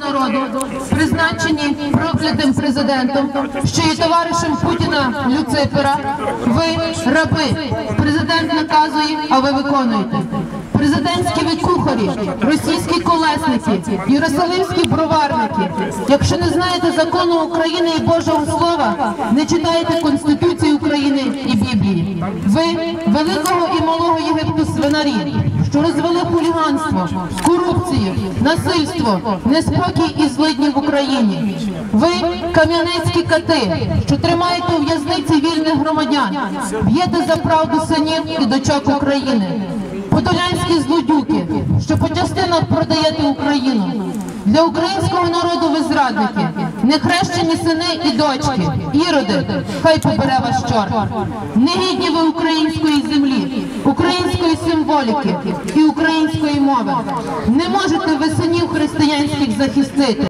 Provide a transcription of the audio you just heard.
народу, призначені проклятим президентом, що є товаришем Путіна Люцифера, ви раби. Президент наказує, а ви виконуєте. Президентські ви кухарі, російські колесники, єрусалимські броварники. Якщо не знаєте закону України і Божого Слова, не читаєте Конституції України і Біблії. Ви великого і малого Єгипту свинарі, що розвели хуліганство, корупцію, насильство, неспокій і злидні в Україні. Ви кам'янецькі кати, що тримаєте у в'язниці вільних громадян, б'єте за правду синів і дочок України. Подолянські злодюки, що по частинах продаєте Україну. Для українського народу ви зрадники, нехрещені сини і дочки, іроди, хай побере вас чорт. Негідні ви української землі, української символіки і української мови. Не можете ви синів християнських захистити.